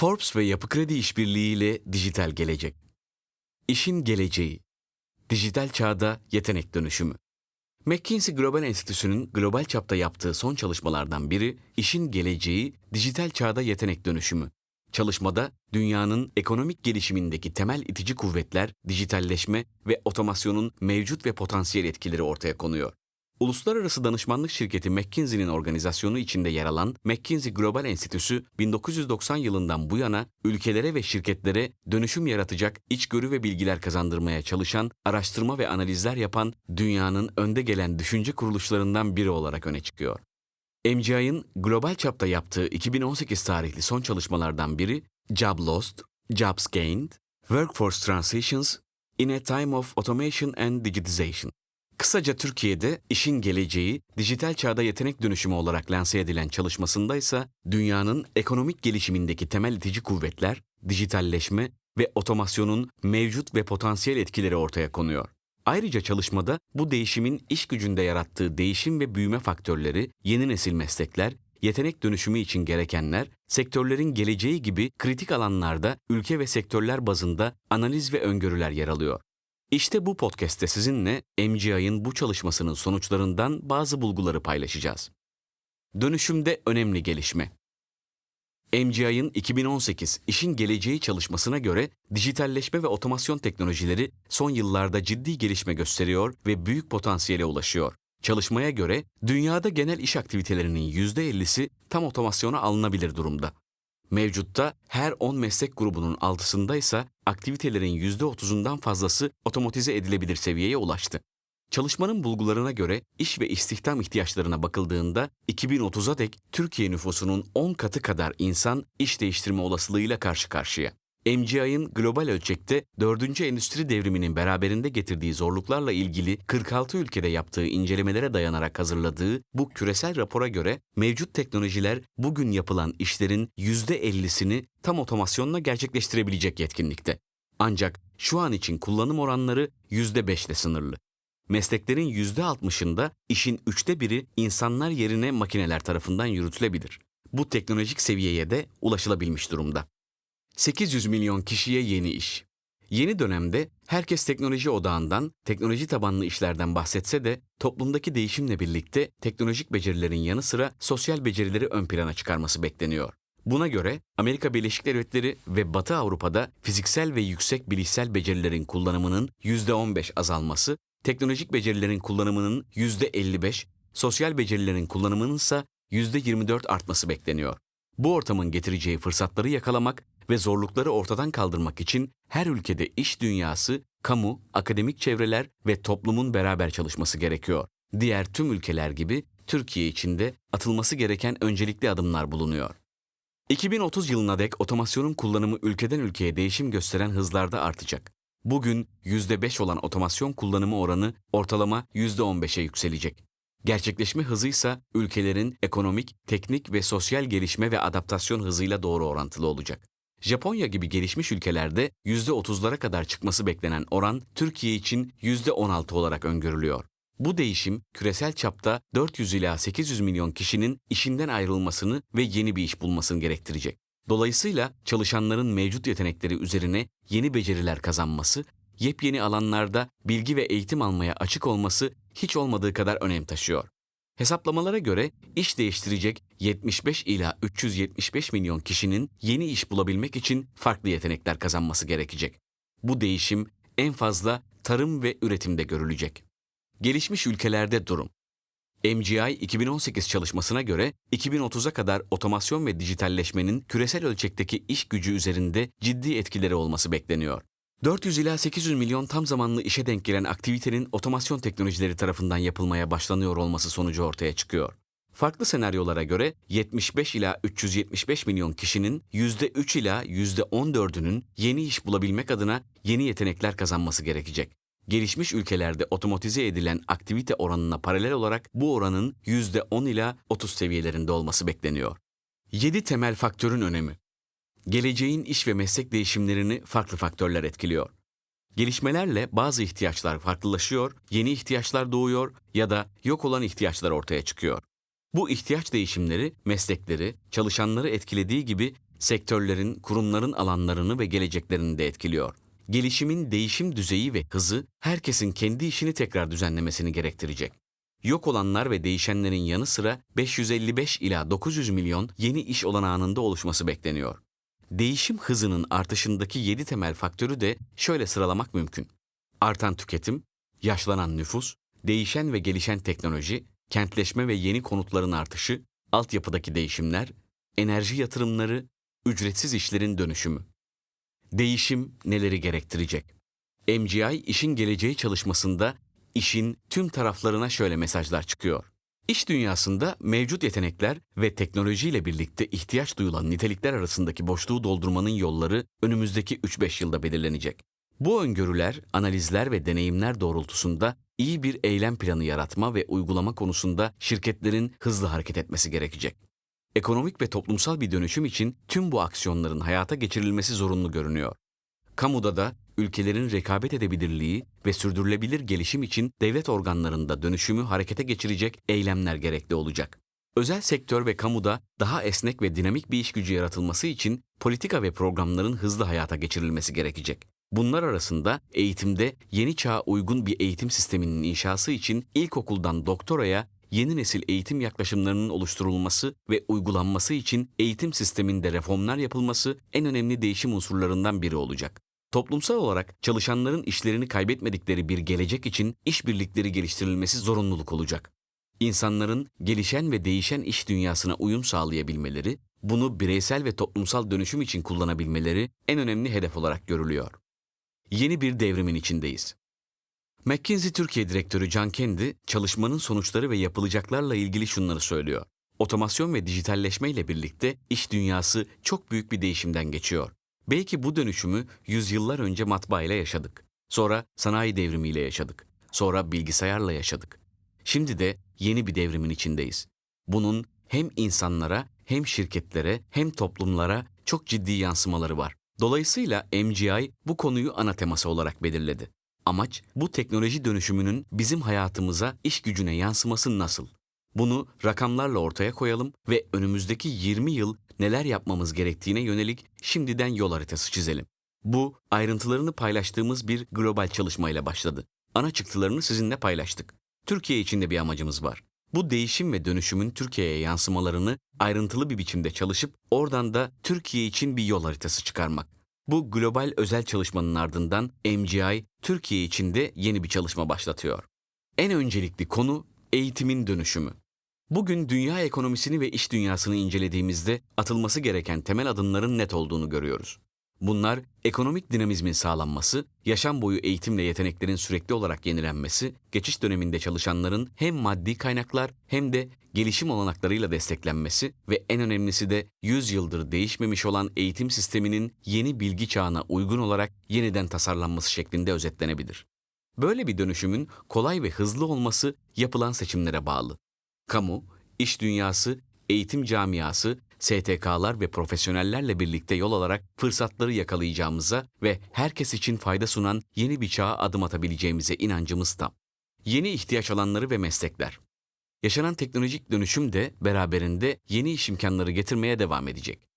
Forbes ve Yapı Kredi İşbirliği ile dijital gelecek. İşin geleceği. Dijital çağda yetenek dönüşümü. McKinsey Global Enstitüsü'nün global çapta yaptığı son çalışmalardan biri işin geleceği dijital çağda yetenek dönüşümü. Çalışmada dünyanın ekonomik gelişimindeki temel itici kuvvetler, dijitalleşme ve otomasyonun mevcut ve potansiyel etkileri ortaya konuyor. Uluslararası danışmanlık şirketi McKinsey'nin organizasyonu içinde yer alan McKinsey Global Enstitüsü 1990 yılından bu yana ülkelere ve şirketlere dönüşüm yaratacak içgörü ve bilgiler kazandırmaya çalışan, araştırma ve analizler yapan dünyanın önde gelen düşünce kuruluşlarından biri olarak öne çıkıyor. MGI'ın global çapta yaptığı 2018 tarihli son çalışmalardan biri Job Lost, Jobs Gained, Workforce Transitions in a Time of Automation and Digitization. Kısaca Türkiye'de işin geleceği dijital çağda yetenek dönüşümü olarak lanse edilen çalışmasında ise dünyanın ekonomik gelişimindeki temel itici kuvvetler, dijitalleşme ve otomasyonun mevcut ve potansiyel etkileri ortaya konuyor. Ayrıca çalışmada bu değişimin iş gücünde yarattığı değişim ve büyüme faktörleri, yeni nesil meslekler, yetenek dönüşümü için gerekenler, sektörlerin geleceği gibi kritik alanlarda ülke ve sektörler bazında analiz ve öngörüler yer alıyor. İşte bu podcast'te sizinle MGI'ın bu çalışmasının sonuçlarından bazı bulguları paylaşacağız. Dönüşümde önemli gelişme. MGI'ın 2018 İşin Geleceği çalışmasına göre dijitalleşme ve otomasyon teknolojileri son yıllarda ciddi gelişme gösteriyor ve büyük potansiyele ulaşıyor. Çalışmaya göre dünyada genel iş aktivitelerinin %50'si tam otomasyona alınabilir durumda. Mevcutta her 10 meslek grubunun altısında ise aktivitelerin %30'undan fazlası otomatize edilebilir seviyeye ulaştı. Çalışmanın bulgularına göre iş ve istihdam ihtiyaçlarına bakıldığında 2030'a dek Türkiye nüfusunun 10 katı kadar insan iş değiştirme olasılığıyla karşı karşıya. MGI'ın global ölçekte 4. endüstri devriminin beraberinde getirdiği zorluklarla ilgili 46 ülkede yaptığı incelemelere dayanarak hazırladığı bu küresel rapora göre mevcut teknolojiler bugün yapılan işlerin %50'sini tam otomasyonla gerçekleştirebilecek yetkinlikte. Ancak şu an için kullanım oranları %5 ile sınırlı. Mesleklerin %60'ında işin üçte biri insanlar yerine makineler tarafından yürütülebilir. Bu teknolojik seviyeye de ulaşılabilmiş durumda. 800 milyon kişiye yeni iş. Yeni dönemde herkes teknoloji odağından, teknoloji tabanlı işlerden bahsetse de toplumdaki değişimle birlikte teknolojik becerilerin yanı sıra sosyal becerileri ön plana çıkarması bekleniyor. Buna göre Amerika Birleşik Devletleri ve Batı Avrupa'da fiziksel ve yüksek bilişsel becerilerin kullanımının %15 azalması, teknolojik becerilerin kullanımının %55, sosyal becerilerin kullanımının ise %24 artması bekleniyor. Bu ortamın getireceği fırsatları yakalamak ve zorlukları ortadan kaldırmak için her ülkede iş dünyası, kamu, akademik çevreler ve toplumun beraber çalışması gerekiyor. Diğer tüm ülkeler gibi Türkiye için de atılması gereken öncelikli adımlar bulunuyor. 2030 yılına dek otomasyonun kullanımı ülkeden ülkeye değişim gösteren hızlarda artacak. Bugün %5 olan otomasyon kullanımı oranı ortalama %15'e yükselecek. Gerçekleşme hızı ise ülkelerin ekonomik, teknik ve sosyal gelişme ve adaptasyon hızıyla doğru orantılı olacak. Japonya gibi gelişmiş ülkelerde %30'lara kadar çıkması beklenen oran Türkiye için %16 olarak öngörülüyor. Bu değişim küresel çapta 400 ila 800 milyon kişinin işinden ayrılmasını ve yeni bir iş bulmasını gerektirecek. Dolayısıyla çalışanların mevcut yetenekleri üzerine yeni beceriler kazanması, yepyeni alanlarda bilgi ve eğitim almaya açık olması hiç olmadığı kadar önem taşıyor. Hesaplamalara göre iş değiştirecek 75 ila 375 milyon kişinin yeni iş bulabilmek için farklı yetenekler kazanması gerekecek. Bu değişim en fazla tarım ve üretimde görülecek. Gelişmiş ülkelerde durum. MGI 2018 çalışmasına göre 2030'a kadar otomasyon ve dijitalleşmenin küresel ölçekteki iş gücü üzerinde ciddi etkileri olması bekleniyor. 400 ila 800 milyon tam zamanlı işe denk gelen aktivitenin otomasyon teknolojileri tarafından yapılmaya başlanıyor olması sonucu ortaya çıkıyor. Farklı senaryolara göre 75 ila 375 milyon kişinin %3 ila %14'ünün yeni iş bulabilmek adına yeni yetenekler kazanması gerekecek. Gelişmiş ülkelerde otomatize edilen aktivite oranına paralel olarak bu oranın %10 ila 30 seviyelerinde olması bekleniyor. 7 temel faktörün önemi Geleceğin iş ve meslek değişimlerini farklı faktörler etkiliyor. Gelişmelerle bazı ihtiyaçlar farklılaşıyor, yeni ihtiyaçlar doğuyor ya da yok olan ihtiyaçlar ortaya çıkıyor. Bu ihtiyaç değişimleri meslekleri, çalışanları etkilediği gibi sektörlerin, kurumların alanlarını ve geleceklerini de etkiliyor. Gelişimin değişim düzeyi ve hızı herkesin kendi işini tekrar düzenlemesini gerektirecek. Yok olanlar ve değişenlerin yanı sıra 555 ila 900 milyon yeni iş olanağında oluşması bekleniyor. Değişim hızının artışındaki 7 temel faktörü de şöyle sıralamak mümkün. Artan tüketim, yaşlanan nüfus, değişen ve gelişen teknoloji, kentleşme ve yeni konutların artışı, altyapıdaki değişimler, enerji yatırımları, ücretsiz işlerin dönüşümü. Değişim neleri gerektirecek? MGI işin geleceği çalışmasında işin tüm taraflarına şöyle mesajlar çıkıyor. İş dünyasında mevcut yetenekler ve teknolojiyle birlikte ihtiyaç duyulan nitelikler arasındaki boşluğu doldurmanın yolları önümüzdeki 3-5 yılda belirlenecek. Bu öngörüler, analizler ve deneyimler doğrultusunda iyi bir eylem planı yaratma ve uygulama konusunda şirketlerin hızlı hareket etmesi gerekecek. Ekonomik ve toplumsal bir dönüşüm için tüm bu aksiyonların hayata geçirilmesi zorunlu görünüyor. Kamuda da ülkelerin rekabet edebilirliği ve sürdürülebilir gelişim için devlet organlarında dönüşümü harekete geçirecek eylemler gerekli olacak. Özel sektör ve kamuda daha esnek ve dinamik bir iş gücü yaratılması için politika ve programların hızlı hayata geçirilmesi gerekecek. Bunlar arasında eğitimde yeni çağa uygun bir eğitim sisteminin inşası için ilkokuldan doktoraya yeni nesil eğitim yaklaşımlarının oluşturulması ve uygulanması için eğitim sisteminde reformlar yapılması en önemli değişim unsurlarından biri olacak. Toplumsal olarak çalışanların işlerini kaybetmedikleri bir gelecek için işbirlikleri geliştirilmesi zorunluluk olacak. İnsanların gelişen ve değişen iş dünyasına uyum sağlayabilmeleri, bunu bireysel ve toplumsal dönüşüm için kullanabilmeleri en önemli hedef olarak görülüyor. Yeni bir devrimin içindeyiz. McKinsey Türkiye Direktörü Can Kendi, çalışmanın sonuçları ve yapılacaklarla ilgili şunları söylüyor. Otomasyon ve dijitalleşme ile birlikte iş dünyası çok büyük bir değişimden geçiyor. Belki bu dönüşümü yüzyıllar önce matbaa ile yaşadık. Sonra sanayi devrimiyle yaşadık. Sonra bilgisayarla yaşadık. Şimdi de yeni bir devrimin içindeyiz. Bunun hem insanlara, hem şirketlere, hem toplumlara çok ciddi yansımaları var. Dolayısıyla MGI bu konuyu ana teması olarak belirledi. Amaç bu teknoloji dönüşümünün bizim hayatımıza, iş gücüne yansıması nasıl? Bunu rakamlarla ortaya koyalım ve önümüzdeki 20 yıl neler yapmamız gerektiğine yönelik şimdiden yol haritası çizelim. Bu ayrıntılarını paylaştığımız bir global çalışmayla başladı. Ana çıktılarını sizinle paylaştık. Türkiye için de bir amacımız var. Bu değişim ve dönüşümün Türkiye'ye yansımalarını ayrıntılı bir biçimde çalışıp oradan da Türkiye için bir yol haritası çıkarmak. Bu global özel çalışmanın ardından MGI Türkiye için de yeni bir çalışma başlatıyor. En öncelikli konu eğitimin dönüşümü. Bugün dünya ekonomisini ve iş dünyasını incelediğimizde atılması gereken temel adımların net olduğunu görüyoruz. Bunlar ekonomik dinamizmin sağlanması, yaşam boyu eğitimle yeteneklerin sürekli olarak yenilenmesi, geçiş döneminde çalışanların hem maddi kaynaklar hem de gelişim olanaklarıyla desteklenmesi ve en önemlisi de 100 yıldır değişmemiş olan eğitim sisteminin yeni bilgi çağına uygun olarak yeniden tasarlanması şeklinde özetlenebilir. Böyle bir dönüşümün kolay ve hızlı olması yapılan seçimlere bağlı. Kamu, iş dünyası, eğitim camiası, STK'lar ve profesyonellerle birlikte yol alarak fırsatları yakalayacağımıza ve herkes için fayda sunan yeni bir çağa adım atabileceğimize inancımız tam. Yeni ihtiyaç alanları ve meslekler. Yaşanan teknolojik dönüşüm de beraberinde yeni iş imkanları getirmeye devam edecek.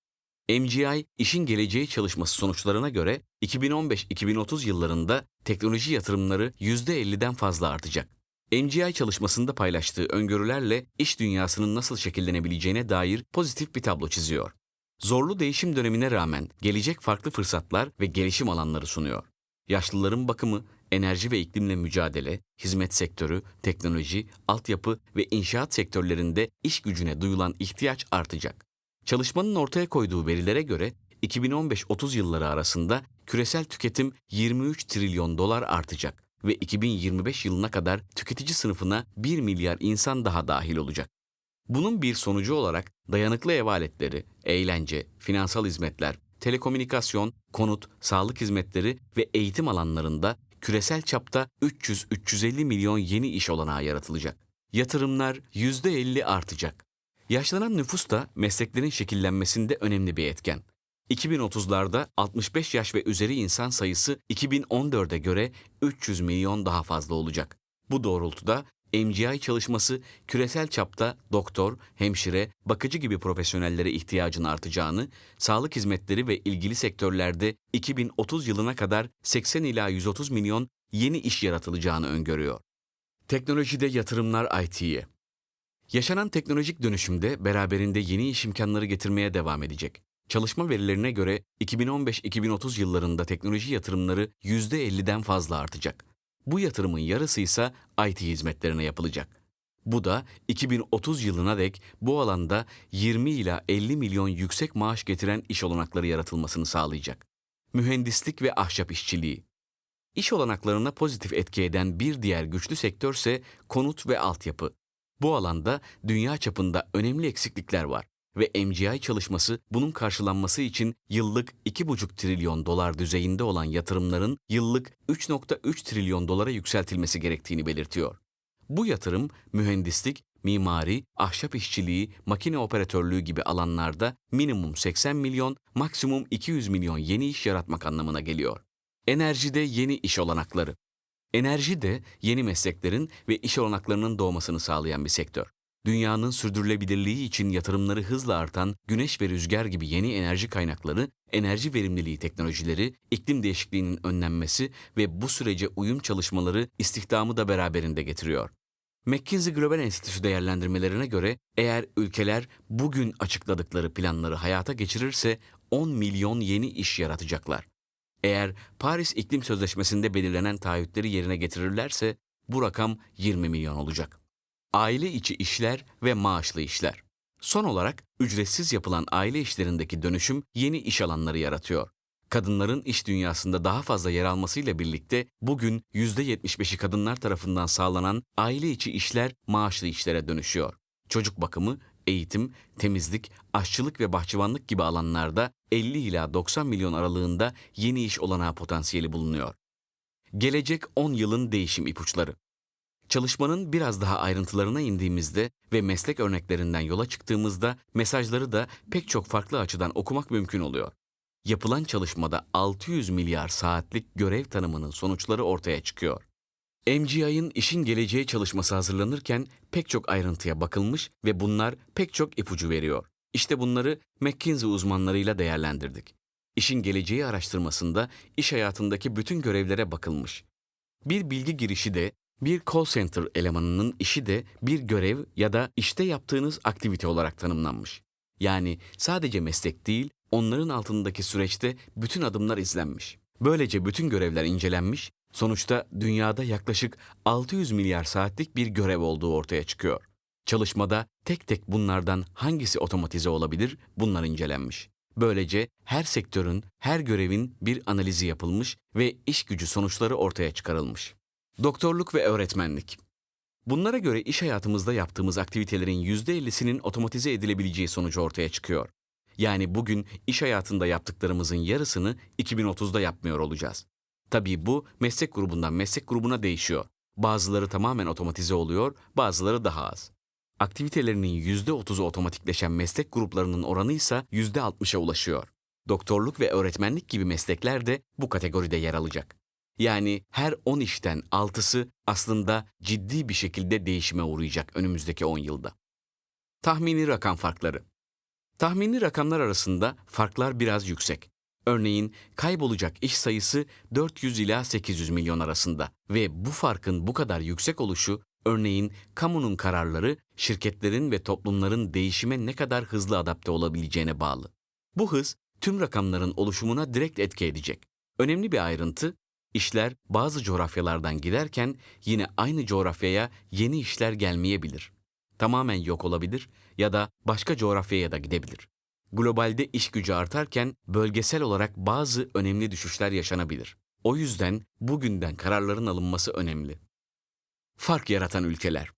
MGI, işin geleceği çalışması sonuçlarına göre 2015-2030 yıllarında teknoloji yatırımları %50'den fazla artacak. MGI çalışmasında paylaştığı öngörülerle iş dünyasının nasıl şekillenebileceğine dair pozitif bir tablo çiziyor. Zorlu değişim dönemine rağmen gelecek farklı fırsatlar ve gelişim alanları sunuyor. Yaşlıların bakımı, enerji ve iklimle mücadele, hizmet sektörü, teknoloji, altyapı ve inşaat sektörlerinde iş gücüne duyulan ihtiyaç artacak. Çalışmanın ortaya koyduğu verilere göre 2015-30 yılları arasında küresel tüketim 23 trilyon dolar artacak ve 2025 yılına kadar tüketici sınıfına 1 milyar insan daha dahil olacak. Bunun bir sonucu olarak dayanıklı ev aletleri, eğlence, finansal hizmetler, telekomünikasyon, konut, sağlık hizmetleri ve eğitim alanlarında küresel çapta 300-350 milyon yeni iş olanağı yaratılacak. Yatırımlar %50 artacak. Yaşlanan nüfus da mesleklerin şekillenmesinde önemli bir etken. 2030'larda 65 yaş ve üzeri insan sayısı 2014'e göre 300 milyon daha fazla olacak. Bu doğrultuda MGI çalışması küresel çapta doktor, hemşire, bakıcı gibi profesyonellere ihtiyacın artacağını, sağlık hizmetleri ve ilgili sektörlerde 2030 yılına kadar 80 ila 130 milyon yeni iş yaratılacağını öngörüyor. Teknolojide yatırımlar IT'ye. Yaşanan teknolojik dönüşümde beraberinde yeni iş imkanları getirmeye devam edecek. Çalışma verilerine göre 2015-2030 yıllarında teknoloji yatırımları %50'den fazla artacak. Bu yatırımın yarısı ise IT hizmetlerine yapılacak. Bu da 2030 yılına dek bu alanda 20 ila 50 milyon yüksek maaş getiren iş olanakları yaratılmasını sağlayacak. Mühendislik ve ahşap işçiliği. İş olanaklarına pozitif etki eden bir diğer güçlü sektörse konut ve altyapı. Bu alanda dünya çapında önemli eksiklikler var ve MGI çalışması bunun karşılanması için yıllık 2,5 trilyon dolar düzeyinde olan yatırımların yıllık 3,3 trilyon dolara yükseltilmesi gerektiğini belirtiyor. Bu yatırım mühendislik, mimari, ahşap işçiliği, makine operatörlüğü gibi alanlarda minimum 80 milyon, maksimum 200 milyon yeni iş yaratmak anlamına geliyor. Enerjide yeni iş olanakları. Enerji de yeni mesleklerin ve iş olanaklarının doğmasını sağlayan bir sektör. Dünyanın sürdürülebilirliği için yatırımları hızla artan güneş ve rüzgar gibi yeni enerji kaynakları, enerji verimliliği teknolojileri, iklim değişikliğinin önlenmesi ve bu sürece uyum çalışmaları istihdamı da beraberinde getiriyor. McKinsey Global Enstitüsü değerlendirmelerine göre eğer ülkeler bugün açıkladıkları planları hayata geçirirse 10 milyon yeni iş yaratacaklar. Eğer Paris İklim Sözleşmesi'nde belirlenen taahhütleri yerine getirirlerse bu rakam 20 milyon olacak. Aile içi işler ve maaşlı işler. Son olarak ücretsiz yapılan aile işlerindeki dönüşüm yeni iş alanları yaratıyor. Kadınların iş dünyasında daha fazla yer almasıyla birlikte bugün %75'i kadınlar tarafından sağlanan aile içi işler maaşlı işlere dönüşüyor. Çocuk bakımı, eğitim, temizlik, aşçılık ve bahçıvanlık gibi alanlarda 50 ila 90 milyon aralığında yeni iş olanağı potansiyeli bulunuyor. Gelecek 10 yılın değişim ipuçları. Çalışmanın biraz daha ayrıntılarına indiğimizde ve meslek örneklerinden yola çıktığımızda mesajları da pek çok farklı açıdan okumak mümkün oluyor. Yapılan çalışmada 600 milyar saatlik görev tanımının sonuçları ortaya çıkıyor. MGI'ın işin geleceği çalışması hazırlanırken pek çok ayrıntıya bakılmış ve bunlar pek çok ipucu veriyor. İşte bunları McKinsey uzmanlarıyla değerlendirdik. İşin geleceği araştırmasında iş hayatındaki bütün görevlere bakılmış. Bir bilgi girişi de, bir call center elemanının işi de bir görev ya da işte yaptığınız aktivite olarak tanımlanmış. Yani sadece meslek değil, onların altındaki süreçte bütün adımlar izlenmiş. Böylece bütün görevler incelenmiş, sonuçta dünyada yaklaşık 600 milyar saatlik bir görev olduğu ortaya çıkıyor. Çalışmada tek tek bunlardan hangisi otomatize olabilir bunlar incelenmiş. Böylece her sektörün, her görevin bir analizi yapılmış ve iş gücü sonuçları ortaya çıkarılmış. Doktorluk ve öğretmenlik. Bunlara göre iş hayatımızda yaptığımız aktivitelerin %50'sinin otomatize edilebileceği sonucu ortaya çıkıyor. Yani bugün iş hayatında yaptıklarımızın yarısını 2030'da yapmıyor olacağız. Tabii bu meslek grubundan meslek grubuna değişiyor. Bazıları tamamen otomatize oluyor, bazıları daha az. Aktivitelerinin %30'u otomatikleşen meslek gruplarının oranı ise %60'a ulaşıyor. Doktorluk ve öğretmenlik gibi meslekler de bu kategoride yer alacak. Yani her 10 işten 6'sı aslında ciddi bir şekilde değişime uğrayacak önümüzdeki 10 yılda. Tahmini rakam farkları. Tahmini rakamlar arasında farklar biraz yüksek. Örneğin kaybolacak iş sayısı 400 ila 800 milyon arasında ve bu farkın bu kadar yüksek oluşu örneğin kamunun kararları şirketlerin ve toplumların değişime ne kadar hızlı adapte olabileceğine bağlı. Bu hız tüm rakamların oluşumuna direkt etki edecek. Önemli bir ayrıntı İşler bazı coğrafyalardan giderken yine aynı coğrafyaya yeni işler gelmeyebilir. Tamamen yok olabilir ya da başka coğrafyaya da gidebilir. Globalde iş gücü artarken bölgesel olarak bazı önemli düşüşler yaşanabilir. O yüzden bugünden kararların alınması önemli. Fark yaratan ülkeler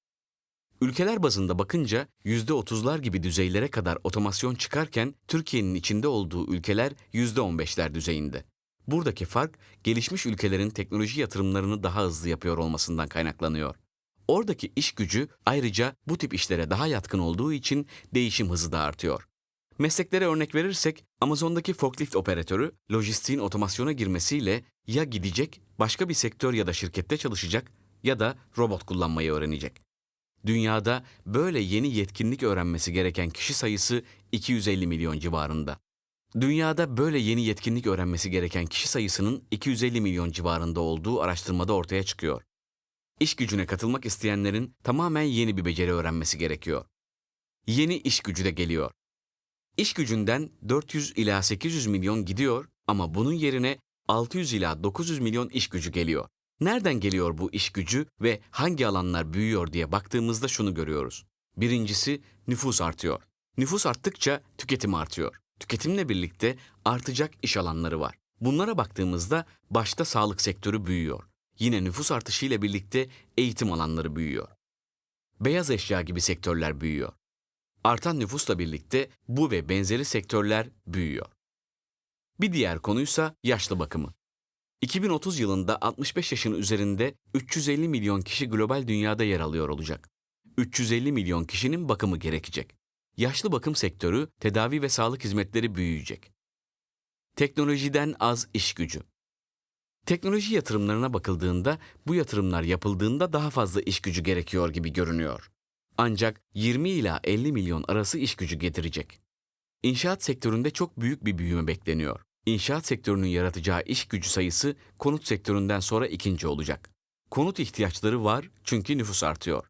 Ülkeler bazında bakınca %30'lar gibi düzeylere kadar otomasyon çıkarken Türkiye'nin içinde olduğu ülkeler %15'ler düzeyinde. Buradaki fark gelişmiş ülkelerin teknoloji yatırımlarını daha hızlı yapıyor olmasından kaynaklanıyor. Oradaki iş gücü ayrıca bu tip işlere daha yatkın olduğu için değişim hızı da artıyor. Mesleklere örnek verirsek Amazon'daki forklift operatörü lojistiğin otomasyona girmesiyle ya gidecek, başka bir sektör ya da şirkette çalışacak ya da robot kullanmayı öğrenecek. Dünyada böyle yeni yetkinlik öğrenmesi gereken kişi sayısı 250 milyon civarında. Dünyada böyle yeni yetkinlik öğrenmesi gereken kişi sayısının 250 milyon civarında olduğu araştırmada ortaya çıkıyor. İş gücüne katılmak isteyenlerin tamamen yeni bir beceri öğrenmesi gerekiyor. Yeni iş gücü de geliyor. İş gücünden 400 ila 800 milyon gidiyor ama bunun yerine 600 ila 900 milyon iş gücü geliyor. Nereden geliyor bu iş gücü ve hangi alanlar büyüyor diye baktığımızda şunu görüyoruz. Birincisi nüfus artıyor. Nüfus arttıkça tüketim artıyor. Tüketimle birlikte artacak iş alanları var. Bunlara baktığımızda başta sağlık sektörü büyüyor. Yine nüfus artışıyla birlikte eğitim alanları büyüyor. Beyaz eşya gibi sektörler büyüyor. Artan nüfusla birlikte bu ve benzeri sektörler büyüyor. Bir diğer konuysa yaşlı bakımı. 2030 yılında 65 yaşın üzerinde 350 milyon kişi global dünyada yer alıyor olacak. 350 milyon kişinin bakımı gerekecek. Yaşlı bakım sektörü, tedavi ve sağlık hizmetleri büyüyecek. Teknolojiden az iş gücü. Teknoloji yatırımlarına bakıldığında bu yatırımlar yapıldığında daha fazla iş gücü gerekiyor gibi görünüyor. Ancak 20 ila 50 milyon arası iş gücü getirecek. İnşaat sektöründe çok büyük bir büyüme bekleniyor. İnşaat sektörünün yaratacağı iş gücü sayısı konut sektöründen sonra ikinci olacak. Konut ihtiyaçları var çünkü nüfus artıyor.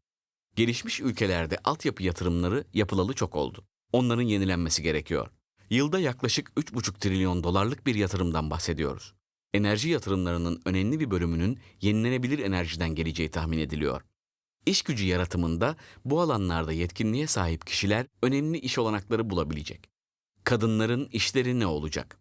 Gelişmiş ülkelerde altyapı yatırımları yapılalı çok oldu. Onların yenilenmesi gerekiyor. Yılda yaklaşık 3,5 trilyon dolarlık bir yatırımdan bahsediyoruz. Enerji yatırımlarının önemli bir bölümünün yenilenebilir enerjiden geleceği tahmin ediliyor. İş gücü yaratımında bu alanlarda yetkinliğe sahip kişiler önemli iş olanakları bulabilecek. Kadınların işleri ne olacak?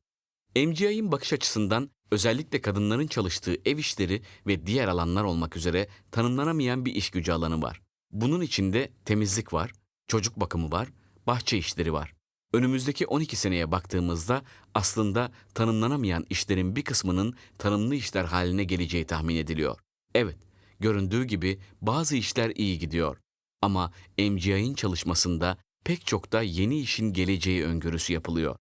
MGI'nin bakış açısından özellikle kadınların çalıştığı ev işleri ve diğer alanlar olmak üzere tanımlanamayan bir iş gücü alanı var. Bunun içinde temizlik var, çocuk bakımı var, bahçe işleri var. Önümüzdeki 12 seneye baktığımızda aslında tanımlanamayan işlerin bir kısmının tanımlı işler haline geleceği tahmin ediliyor. Evet, göründüğü gibi bazı işler iyi gidiyor. Ama MGI'nin çalışmasında pek çok da yeni işin geleceği öngörüsü yapılıyor.